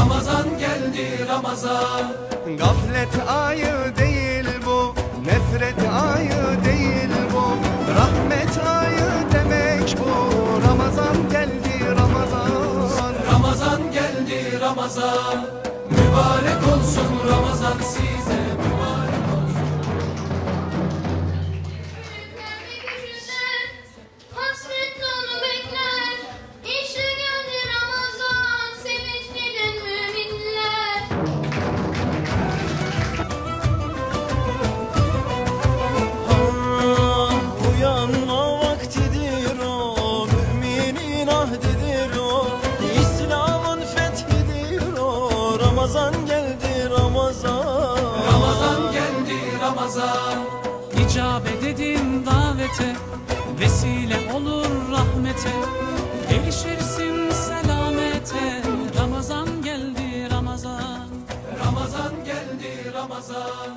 Ramazan geldi Ramazan. Gaflet ayı değil bu Nefret ayı değil bu. Rahmet ayı demek bu Ramazan geldi Ramazan. Ramazan geldi Ramazan. Mübarek olsun Ramazan size. namaza İcabet edin davete Vesile olur rahmete. Erişirsin selamete Ramazan geldi Ramazan. Ramazan geldi Ramazan.